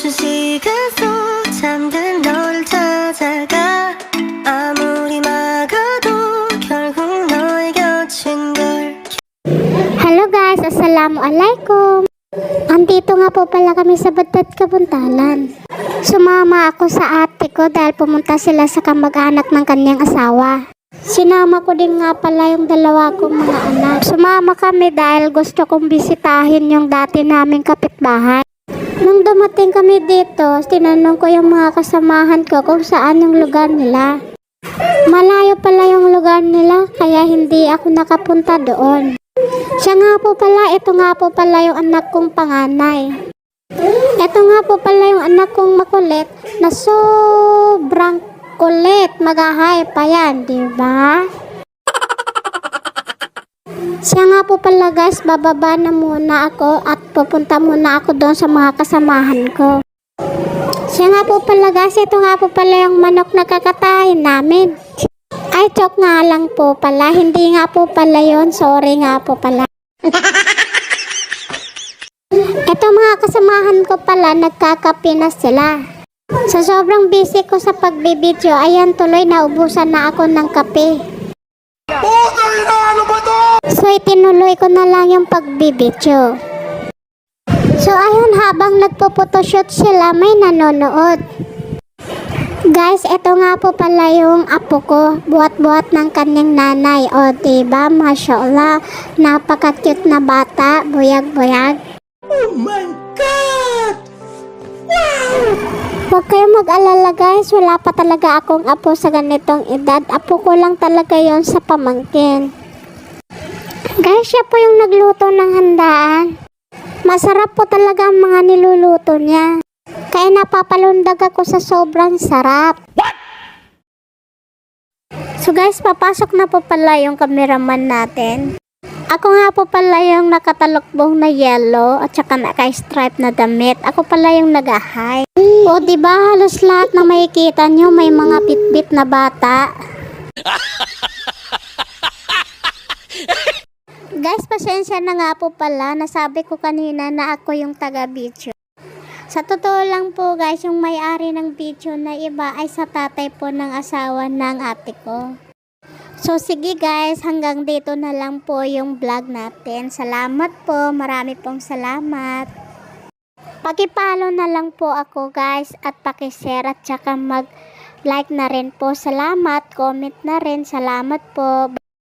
멈춘 시간 속 잠든 너를 찾아가 아무리 막아도 결국 너의 곁인 걸 Hello guys, Assalamualaikum. Andito nga po pala kami sa Batat Kabuntalan. Sumama ako sa ate ko dahil pumunta sila sa kamag-anak ng kanyang asawa. Sinama ko din nga pala yung dalawa kong mga anak. Sumama kami dahil gusto kong bisitahin yung dati naming kapitbahay. Nung dumating kami dito, tinanong ko yung mga kasamahan ko kung saan yung lugar nila. Malayo pala yung lugar nila kaya hindi ako nakapunta doon. Siya nga po pala, ito nga po pala yung anak kong panganay. Ito nga po pala yung anak kong makulit na sobrang kulit. Magahay pa yan, di ba? Siya nga po pala guys, bababa na muna ako at pupunta muna ako doon sa mga kasamahan ko. Siya nga po pala guys, ito nga po pala yung manok na kakatayin namin. Ay, joke nga lang po pala. Hindi nga po pala yon Sorry nga po pala. Ito mga kasamahan ko pala, nagkakape na sila. Sa sobrang busy ko sa pagbibideo, ayan tuloy naubusan na ako ng kape. So itinuloy ko na lang yung pagbibideo. So ayun habang nagpo-photoshoot sila, may nanonood. Guys, eto nga po pala yung apo ko, buhat-buhat ng kanyang nanay. O, diba? Masya Allah, napaka-cute na bata, buyag-buyag. Huwag kayong mag-alala guys, wala pa talaga akong apo sa ganitong edad. Apo ko lang talaga yon sa pamangkin. Guys, siya po yung nagluto ng handaan. Masarap po talaga ang mga niluluto niya. Kaya napapalundag ako sa sobrang sarap. So guys, papasok na po pala yung cameraman natin. Ako nga po pala yung nakatalokbong na yellow at saka naka-stripe na damit. Ako pala yung nag-high. O di ba halos lahat na makikita nyo may mga pitbit na bata. Guys, pasensya na nga po pala. Nasabi ko kanina na ako yung taga-video. Sa totoo lang po guys, yung may-ari ng video na iba ay sa tatay po ng asawa ng ate ko. So sige guys, hanggang dito na lang po yung vlog natin. Salamat po, marami pong salamat. Pakipalo na lang po ako guys at pakishare at saka mag like na rin po. Salamat, comment na rin. Salamat po.